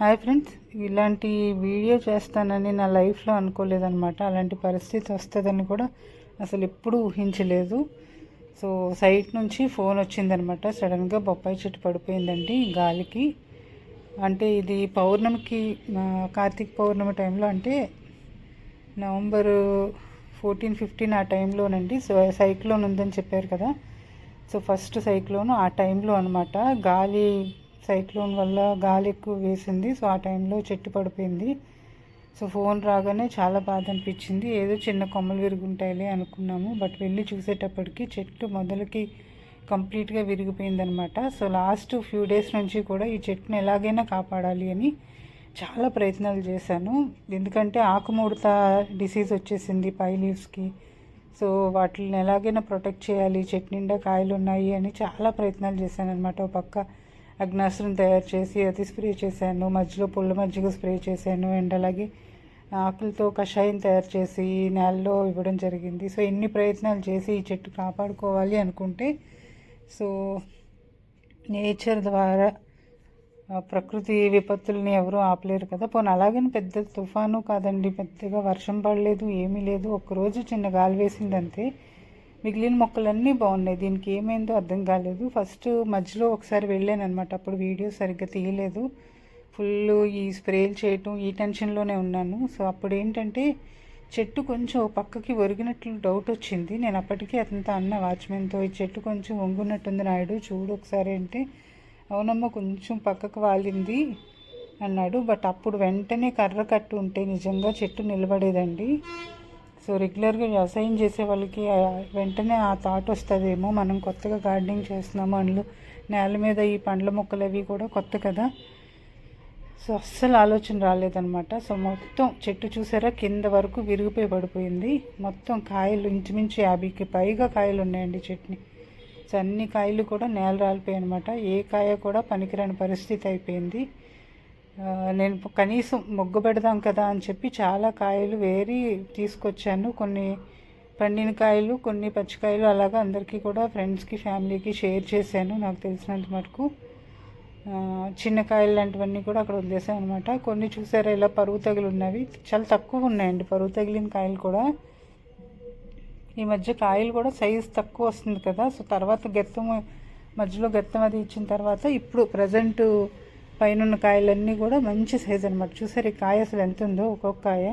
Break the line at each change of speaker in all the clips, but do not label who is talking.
Hi friends ఇలాంటి video చేస్తానని నా లైఫ్లో అనుకోలేదనమాట అలాంటి పరిస్థితి వస్తుందని కూడా అసలు ఎప్పుడూ ఊహించలేదు. సో సైట్ నుంచి ఫోన్ వచ్చిందనమాట సడన్గా బొప్పాయి చెట్టు పడిపోయిందండి గాలికి. అంటే ఇది పౌర్ణమికి కార్తీక పౌర్ణమి టైంలో అంటే నవంబర్ ఫోర్టీన్ ఫిఫ్టీన్ ఆ టైంలోనండి. సో సైక్లోన్ ఉందని చెప్పారు కదా. సో ఫస్ట్ సైక్లోన్ ఆ టైంలో అనమాట గాలి సైక్లోన్ వల్ల గాలి ఎక్కువ వేసింది. సో ఆ టైంలో చెట్టు పడిపోయింది. సో ఫోన్ రాగానే చాలా బాధ అనిపించింది ఏదో చిన్న కొమ్మలు విరుగుంటాయిలే అనుకున్నాము. బట్ వెళ్ళి చూసేటప్పటికి చెట్టు మొదలకి కంప్లీట్గా విరిగిపోయిందనమాట. సో లాస్ట్ ఫ్యూ డేస్ నుంచి కూడా ఈ చెట్టుని ఎలాగైనా కాపాడాలి అని చాలా ప్రయత్నాలు చేశాను. ఎందుకంటే ఆకుముడత డిసీజ్ వచ్చేసింది పై లీవ్స్కి. సో వాటిని ఎలాగైనా ప్రొటెక్ట్ చేయాలి. చెట్టు నిండా కాయలు ఉన్నాయి అని చాలా ప్రయత్నాలు చేశాను అనమాట ఒక పక్క. అగ్నాస్త్రం తయారు చేసి అది స్ప్రే చేశాను. మధ్యలో పుల్ల మజ్జిగ స్ప్రే చేశాను. అండ్ అలాగే ఆకులతో కషాయం తయారు చేసి నేలలో ఇవ్వడం జరిగింది. సో ఎన్ని ప్రయత్నాలు చేసి ఈ చెట్టు కాపాడుకోవాలి అనుకుంటే సో నేచర్ ద్వారా ప్రకృతి విపత్తుల్ని ఎవరూ ఆపలేరు కదా. పోనీ అలాగని పెద్ద తుఫాను కాదండి. పెద్దగా వర్షం పడలేదు ఏమీ లేదు. ఒక్కరోజు చిన్న గాలి వేసిందంతే. మిగిలిన మొక్కలన్నీ బాగున్నాయి. దీనికి ఏమైందో అర్థం కాలేదు. ఫస్ట్ మధ్యలో ఒకసారి వెళ్ళాను అనమాట అప్పుడు వీడియో సరిగ్గా తీయలేదు. ఫుల్ ఈ స్ప్రేలు చేయటం ఈ టెన్షన్లోనే ఉన్నాను. సో అప్పుడు ఏంటంటే చెట్టు కొంచెం పక్కకి ఒరిగినట్లు డౌట్ వచ్చింది. నేను అప్పటికే అతనితో అన్న వాచ్మెన్తో ఈ చెట్టు కొంచెం వంగున్నట్టుంది నాయుడు చూడు ఒకసారి అంటే అవునమ్మ కొంచెం పక్కకు వాలింది అన్నాడు. బట్ అప్పుడు వెంటనే కర్ర కట్టు ఉంటే నిజంగా చెట్టు నిలబడేదండి. సో రెగ్యులర్గా వ్యవసాయం చేసే వాళ్ళకి వెంటనే ఆ థాట్ వస్తుందేమో. మనం కొత్తగా గార్డెనింగ్ చేస్తున్నాము అందులో నేల మీద ఈ పండ్ల మొక్కలు అవి కూడా కొత్త కదా. సో అస్సలు ఆలోచన రాలేదనమాట సో మొత్తం చెట్టు చూసారా? కింద వరకు విరిగిపోయి పడిపోయింది. మొత్తం కాయలు ఇంచుమించు యాభైకి పైగా కాయలు ఉన్నాయండి చెట్ని సో అన్ని కాయలు కూడా నేల రాలిపోయాయి అనమాట ఏ కాయ కూడా పనికిరాని పరిస్థితి అయిపోయింది. నేను కనీసం మొగ్గు పెడదాం కదా అని చెప్పి చాలా కాయలు వేరి తీసుకొచ్చాను. కొన్ని పండిన కాయలు కొన్ని పచ్చికాయలు అలాగా అందరికీ కూడా ఫ్రెండ్స్కి ఫ్యామిలీకి షేర్ చేశాను. నాకు తెలిసినంత మటుకు. చిన్న కాయలు లాంటివన్నీ కూడా అక్కడ వదిలేసాను అనమాట కొన్ని చూసారా ఇలా పరుగు తగిలి ఉన్నవి. చాలా తక్కువ ఉన్నాయండి పరుగు తగిలిన కాయలు కూడా. ఈ మధ్య కాయలు కూడా సైజ్ తక్కువ వస్తుంది కదా. సో తర్వాత గెత్తం మధ్యలో గెత్తం అది ఇచ్చిన తర్వాత ఇప్పుడు ప్రజెంట్ పైన కాయలన్నీ కూడా మంచి సైజ్ అనమాట చూసారు ఈ కాయ అసలు ఎంత ఉందో? ఒక్కొక్క కాయ.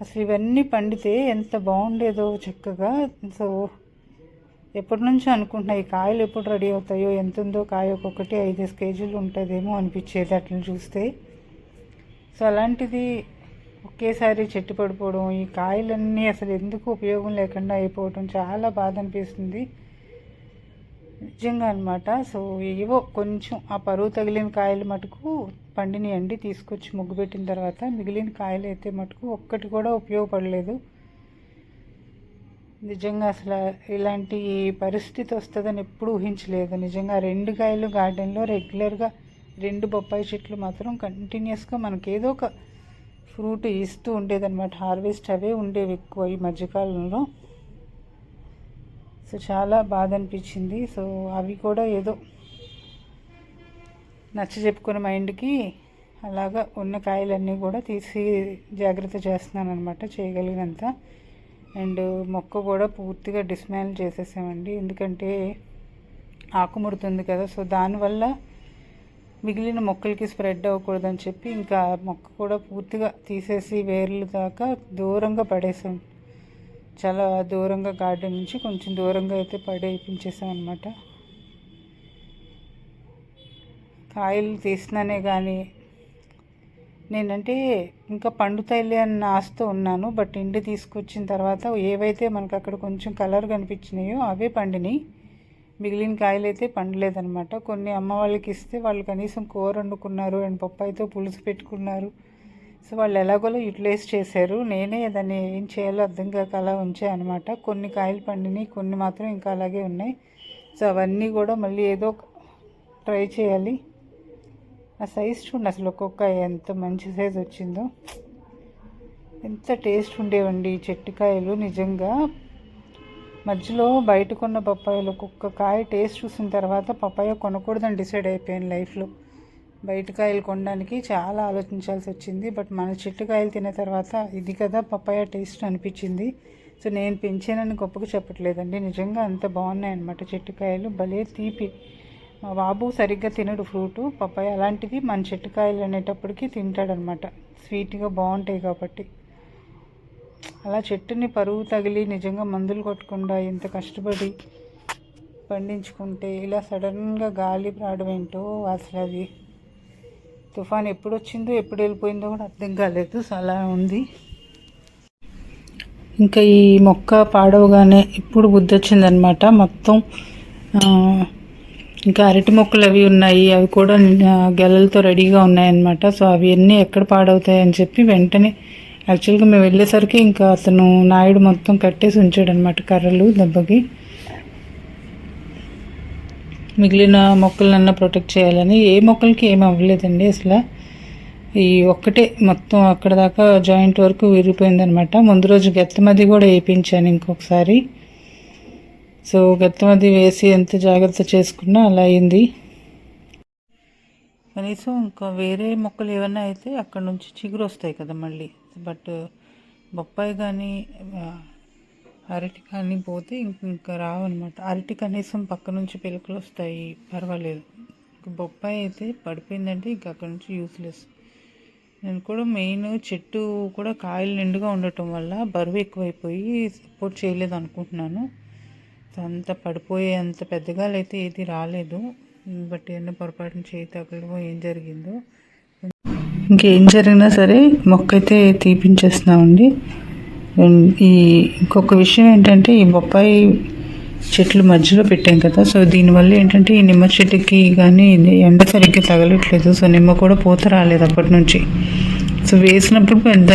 అసలు ఇవన్నీ పండితే ఎంత బాగుండేదో చక్కగా. సో ఎప్పటి నుంచో అనుకుంటున్నా ఈ కాయలు ఎప్పుడు రెడీ అవుతాయో ఎంత ఉందో కాయ ఒక్కొక్కటి ఐదేసి కేజీలు ఉంటుందేమో అనిపించేది అట్లా చూస్తే. సో అలాంటిది ఒకేసారి చెట్టు పడిపోవడం ఈ కాయలన్నీ అసలు ఎందుకు ఉపయోగం లేకుండా అయిపోవడం చాలా బాధ అనిపిస్తుంది. నిజంగా అనమాట సో ఏవో కొంచెం ఆ పరువు తగిలిన కాయలు మటుకు పండినాయండి తీసుకొచ్చి ముగ్గు పెట్టిన తర్వాత మిగిలిన కాయలు అయితే మటుకు ఒక్కటి కూడా ఉపయోగపడలేదు. నిజంగా అసలు ఇలాంటి పరిస్థితి వస్తుందని ఎప్పుడు ఊహించలేదు. నిజంగా రెండు కాయలు గార్డెన్లో రెగ్యులర్గా రెండు బొప్పాయి చెట్లు మాత్రం కంటిన్యూస్గా మనకి ఏదో ఒక ఫ్రూట్ ఇస్తూ ఉండేదన్నమాట. హార్వెస్ట్ అవే ఉండేవి ఎక్కువ ఈ మధ్యకాలంలో. సో చాలా బాధ అనిపించింది సో అవి కూడా ఏదో నచ్చ చెప్పుకున్న మైండ్కి అలాగా ఉన్న కాయలన్నీ కూడా తీసి జాగ్రత్త చేస్తున్నాను అనమాట చేయగలిగినంత. అండ్ మొక్క కూడా పూర్తిగా డిస్మాంల్ చేసేసామండి. ఎందుకంటే ఆకుముడుతుంది కదా సో దానివల్ల మిగిలిన మొక్కలకి స్ప్రెడ్ అవ్వకూడదని చెప్పి ఇంకా మొక్క కూడా పూర్తిగా తీసేసి వేర్లు దాకా దూరంగా పడేసాం. చాలా దూరంగా గార్డెన్ నుంచి కొంచెం దూరంగా అయితే పడేయించేసాం అనమాట కాయలు తీసినానే కానీ నేనంటే ఇంకా పండుతాయిలే అన్న ఆశతో ఉన్నాను. బట్ ఇంటి తీసుకొచ్చిన తర్వాత ఏవైతే మనకు అక్కడ కొంచెం కలర్ కనిపించినాయో అవే పండినాయి. మిగిలిన కాయలు అయితే పండలేదనమాట కొన్ని అమ్మ వాళ్ళకి ఇస్తే వాళ్ళు కనీసం కూర వండుకున్నారు అండ్ పప్పాయితో పులుసు పెట్టుకున్నారు. సో వాళ్ళు ఎలాగోలో యూటిలైజ్ చేశారు. నేనే దాన్ని ఏం చేయాలో అర్థం కాక అలా ఉంచాయి అనమాట కొన్ని కాయలు పండినాయి కొన్ని మాత్రం ఇంకా అలాగే ఉన్నాయి. సో అవన్నీ కూడా మళ్ళీ ఏదో ట్రై చేయాలి. ఆ సైజ్ చూడండి అసలు ఒక్కొక్క ఎంత మంచి సైజ్ వచ్చిందో. ఎంత టేస్ట్ ఉండేవండి ఈ చెట్టుకాయలు నిజంగా. మధ్యలో బయట కొన్న పప్పాయలు ఒక్కొక్క కాయ టేస్ట్ చూసిన తర్వాత పప్పాయ కొనకూడదని డిసైడ్ అయిపోయాను లైఫ్లో. బయట కాయలు కొనడానికి చాలా ఆలోచించాల్సి వచ్చింది. బట్ మన చెట్టుకాయలు తిన్న తర్వాత ఇది కదా పప్పాయ టేస్ట్ అనిపించింది. సో నేను పెంచానని గొప్పగా చెప్పట్లేదండి. నిజంగా అంత బాగున్నాయి అన్నమాట చెట్టుకాయలు భలే తీపి. మా బాబు సరిగ్గా తినడు ఫ్రూటు పప్పాయ అలాంటిది మన చెట్టుకాయలు అనేటప్పటికి తింటాడనమాట స్వీట్గా బాగుంటాయి కాబట్టి. అలా చెట్టుని పరువు తగిలి నిజంగా మందులు కొట్టకుండా ఎంత కష్టపడి పండించుకుంటే ఇలా సడన్గా గాలి రావడం ఏంటో అసలు అది తుఫాన్ ఎప్పుడు వచ్చిందో ఎప్పుడు వెళ్ళిపోయిందో కూడా అర్థం కాలేదు. అలా ఉంది. ఇంకా ఈ మొక్క పాడవగానే ఇప్పుడు బుద్ధి వచ్చిందనమాట మొత్తం ఇంకా అరటి మొక్కలు అవి ఉన్నాయి. అవి కూడా గెలలతో రెడీగా ఉన్నాయన్నమాట సో అవి అన్నీ ఎక్కడ పాడవుతాయని చెప్పి వెంటనే యాక్చువల్గా మేము వెళ్ళేసరికి ఇంకా అతను నాయుడు మొత్తం కట్టేసి ఉంచాడనమాట కర్రలు దెబ్బకి. మిగిలిన మొక్కలన్నా ప్రొటెక్ట్ చేయాలని. ఏ మొక్కలకి ఏమి అవ్వలేదండి అసలు. ఈ ఒక్కటే మొత్తం అక్కడ దాకా జాయింట్ వరకు విరిగిపోయిందనమాట. ముందు రోజు గెత్తమది కూడా వేయించాను ఇంకొకసారి. సో గెత్తమది వేసి ఎంత జాగ్రత్త చేసుకున్నా అలా అయింది. కనీసం ఇంకా వేరే మొక్కలు ఏమన్నా అయితే అక్కడ నుంచి చిగురు వస్తాయి కదా మళ్ళీ. బట్ బొప్పాయి కానీ అరటి కానీ పోతే ఇంకా రావన్నమాట. అరటి కనీసం పక్క నుంచి పిలకలు వస్తాయి పర్వాలేదు. బొప్పాయి అయితే పడిపోయిందంటే ఇంక అక్కడ నుంచి యూస్లెస్ నేను కూడా మెయిన్ చెట్టు కూడా కాయలు నిండుగా ఉండటం వల్ల బరువు ఎక్కువైపోయి సపోర్ట్ చేయలేదు అనుకుంటున్నాను. అంత పడిపోయే అంత పెద్దగా అయితే ఏది రాలేదు. బట్ ఏమన్నా పొరపాటున చేయి తగలడం ఏం జరిగిందో. ఇంకేం జరిగినా సరే మొక్క అయితే తీపించేస్తున్నామండి. ఈ ఇంకొక విషయం ఏంటంటే ఈ బొప్పాయి చెట్లు మధ్యలో పెట్టాం కదా సో దీనివల్ల ఏంటంటే ఈ నిమ్మ చెట్టుకి కానీ ఎండ సరిగ్గా తగలట్లేదు సో నిమ్మ కూడా పూత రాలేదు అప్పటి నుంచి. సో వేసినప్పుడు పెద్ద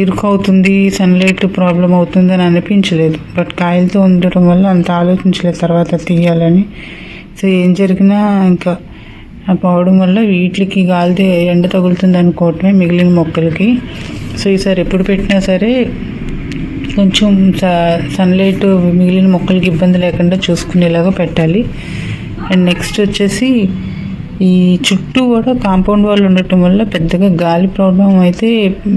ఇరుకు అవుతుంది సన్లైట్ ప్రాబ్లం అవుతుంది అని అనిపించలేదు. బట్ కాయలతో ఉండటం వల్ల అంత ఆలోచించలేదు తర్వాత తీయాలని. సో ఏం జరిగినా ఇంకా పోవడం వల్ల వీటికి గాలితే ఎండ తగులుతుంది అనుకోవటమే మిగిలిన మొక్కలకి. సో ఈసారి ఎప్పుడు పెట్టినా సరే కొంచెం సన్లైట్ మిగిలిన మొక్కలకి ఇబ్బంది లేకుండా చూసుకునేలాగా పెట్టాలి. అండ్ నెక్స్ట్ వచ్చేసి ఈ చుట్టూ కూడా కాంపౌండ్ వాళ్ళు ఉండటం వల్ల పెద్దగా గాలి ప్రాబ్లం అయితే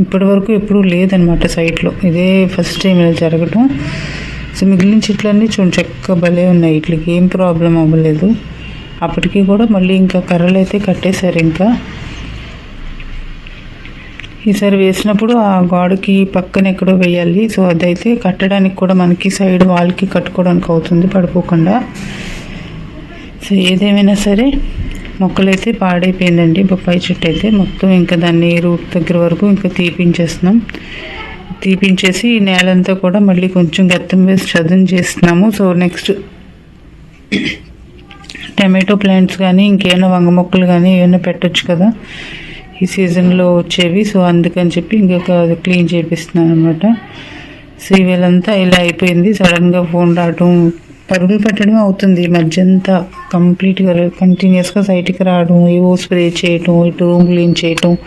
ఇప్పటి వరకు ఎప్పుడూ లేదనమాట సైట్లో. ఇదే ఫస్ట్ టైం ఇలా జరగటం. సో మిగిలిన చెట్లన్నీ చూడండి చక్కగా భలే ఉన్నాయి. వీటికి ఏం ప్రాబ్లం అవ్వలేదు. అప్పటికి కూడా మళ్ళీ ఇంకా కర్రలు అయితే కట్టేశారు ఇంకా. ఈసారి వేసినప్పుడు ఆ గోడకి పక్కన ఎక్కడో వేయాలి. సో అదైతే కట్టడానికి కూడా మనకి సైడ్ వాల్కి కట్టుకోవడానికి అవుతుంది పడిపోకుండా. సో ఏదేమైనా సరే మొక్కలైతే పాడైపోయిందండి. బొప్పాయి చెట్టు అయితే మొత్తం ఇంకా దాన్ని రూట్ దగ్గర వరకు ఇంకా తీపించేస్తున్నాం. తీపించేసి నేలంతా కూడా మళ్ళీ కొంచెం గత్తం వేసి చదును చేస్తున్నాము. సో నెక్స్ట్ టమాటో ప్లాంట్స్ కానీ ఇంకేమైనా వంగ మొక్కలు కానీ ఏమైనా పెట్టచ్చు కదా. ఈ సీజన్లో వచ్చేవి. సో అందుకని చెప్పి ఇంకొక క్లీన్ చేపిస్తున్నాను అనమాట సో వీళ్ళంతా ఇలా అయిపోయింది. సడన్గా ఫోన్ రావటం పరుగులు పెట్టడం అవుతుంది. మధ్య అంతా కంప్లీట్గా కంటిన్యూస్గా సైట్కి రావడం ఏవో స్ప్రే చేయటం ఇటు రూమ్ క్లీన్ చేయటం.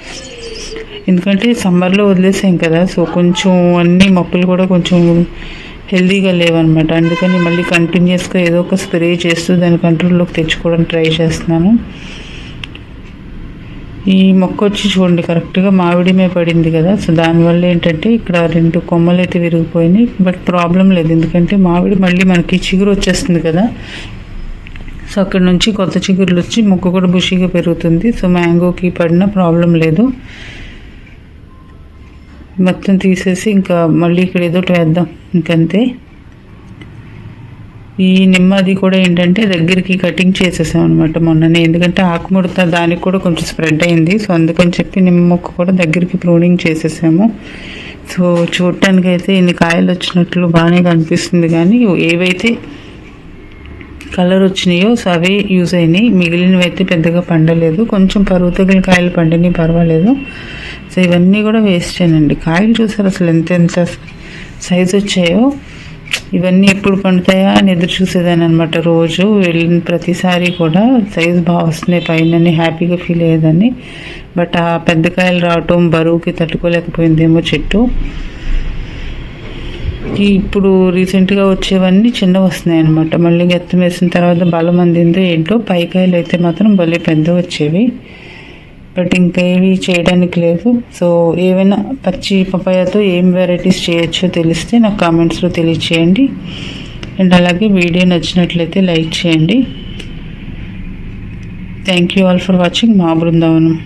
ఎందుకంటే సమ్మర్లో వదిలేసాం కదా. సో కొంచెం అన్ని మొక్కలు కూడా కొంచెం హెల్దీగా లేవన్నమాట. అందుకని మళ్ళీ కంటిన్యూస్గా ఏదో ఒక స్ప్రే చేస్తూ దాని కంట్రోల్లోకి తెచ్చుకోవడానికి ట్రై చేస్తున్నాను. ఈ మొక్క వచ్చి చూడండి కరెక్ట్గా మామిడిమే పడింది కదా. సో దానివల్ల ఏంటంటే ఇక్కడ రెండు కొమ్మలు అయితే విరిగిపోయినాయి. బట్ ప్రాబ్లం లేదు. ఎందుకంటే మామిడి మళ్ళీ మనకి చిగురు వచ్చేస్తుంది కదా. సో అక్కడ నుంచి కొత్త చిగురులు వచ్చి మొక్క కూడా బుషిగా పెరుగుతుంది. సో మ్యాంగోకి పడిన ప్రాబ్లం లేదు. మొత్తం తీసేసి ఇంకా మళ్ళీ ఇక్కడ ఏదో వేద్దాం. ఇంకంతే. ఈ నిమ్మది కూడా ఏంటంటే దగ్గరికి కటింగ్ చేసేసాం అనమాట మొన్ననే. ఎందుకంటే ఆకుముడత దానికి కూడా కొంచెం స్ప్రెడ్ అయింది. సో అందుకని చెప్పి నిమ్మ మొక్క కూడా దగ్గరికి ప్రూనింగ్ చేసేసాము. సో చూడటానికి అయితే ఇన్ని కాయలు వచ్చినట్లు బాగానే కనిపిస్తుంది. కానీ ఏవైతే కలర్ వచ్చినాయో సో అవే యూజ్ అయినాయి. మిగిలినవి అయితే పెద్దగా పండలేదు. కొంచెం పరువు తగిలిన కాయలు పండినాయి పర్వాలేదు. సో ఇవన్నీ కూడా వేస్టేనండి కాయలు చూసారు అసలు ఎంత ఎంత సైజు వచ్చాయో. ఇవన్నీ ఎప్పుడు పండుతాయా అని ఎదురు చూసేదాన్ని అనమాట రోజు. వెళ్ళిన ప్రతిసారి కూడా సైజు బాగా వస్తున్నాయి పైన హ్యాపీగా ఫీల్ అయ్యేదాన్ని. బట్ ఆ పెద్ద కాయలు రావటం బరువుకి తట్టుకోలేకపోయిందేమో చెట్టు. ఇప్పుడు రీసెంట్గా వచ్చేవన్నీ చిన్నవి వస్తున్నాయి అనమాట మళ్ళీ గెత్తం వేసిన తర్వాత బలం అందిందో ఏంటో పైకాయలు అయితే మాత్రం భలే పెద్ద వచ్చేవి. బట్ ఇంకా ఏవి చేయడానికి లేదు. సో ఏవైనా పచ్చి పపాయాతో ఏం వెరైటీస్ చేయొచ్చో తెలిస్తే నాకు కామెంట్స్లో తెలియచేయండి. అండ్ అలాగే వీడియో నచ్చినట్లయితే లైక్ చేయండి. Thank you all for watching మా బృందావనం.